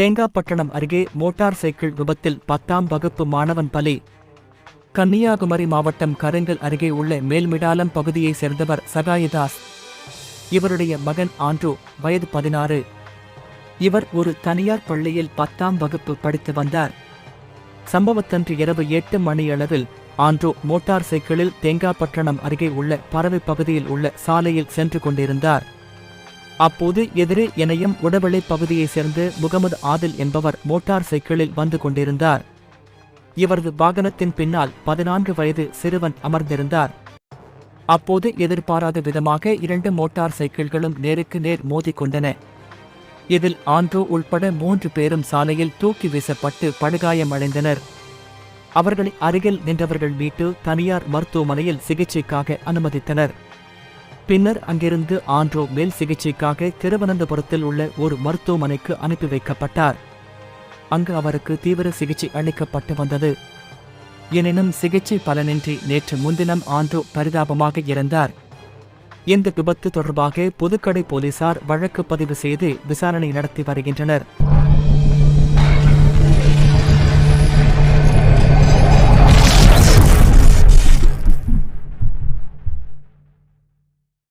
தேங்காப்பட்டணம் அருகே motor cycle விபத்தில் பத்தாம் வகுப்பு மாணவன் பலி. கன்னியாகுமரி மாவட்டம் கருங்கல் அருகே உள்ள மேல்மிடாலம் பகுதியைச் சேர்ந்தவர் சகாயதாஸ். இவருடைய மகன் ஆண்ட்ரூ வயது பதினாறு. இவர் ஒரு தனியார் பள்ளியில் பத்தாம் வகுப்பு படித்து வந்தார். சம்பவத்தன்று இரவு எட்டு மணியளவில் ஆண்ட்ரூ மோட்டார் சைக்கிளில் தேங்காப்பட்டணம் அருகே உள்ள பறவை பகுதியில் உள்ள சாலையில் சென்று கொண்டிருந்தார். அப்போது எதிரே இணையம் உடவளை பகுதியைச் சேர்ந்த முகமது ஆதில் என்பவர் மோட்டார் சைக்கிளில் வந்து கொண்டிருந்தார். இவரது வாகனத்தின் பின்னால் பதினான்கு வயது சிறுவன் அமர்ந்திருந்தார். அப்போது எதிர்பாராத விதமாக இரண்டு மோட்டார் சைக்கிள்களும் நேருக்கு நேர் மோதிக்கொண்டன இதில் ஆண்ட்ரோ உள்பட மூன்று பேரும் சாலையில் தூக்கி வீசப்பட்டு படுகாயமடைந்தனர். அவர்களை அருகில் நின்றவர்கள் மீட்டு தனியார் மருத்துவமனையில் சிகிச்சைக்காக அனுமதித்தனர். பின்னர் அங்கிருந்து ஆண்ட்ரோ மேல் சிகிச்சைக்காக திருவனந்தபுரத்தில் உள்ள ஒரு மருத்துவமனைக்கு அனுப்பி வைக்கப்பட்டார். அங்கு அவருக்கு தீவிர சிகிச்சை அளிக்கப்பட்டு வந்தது. எனினும் சிகிச்சை பலனின்றி நேற்று முன்தினம் ஆண்ட்ரோ பரிதாபமாக இறந்தார். இந்த விபத்து தொடர்பாக புதுக்கடை போலீசார் வழக்கு பதிவு செய்து விசாரணை நடத்தி வருகின்றனர்.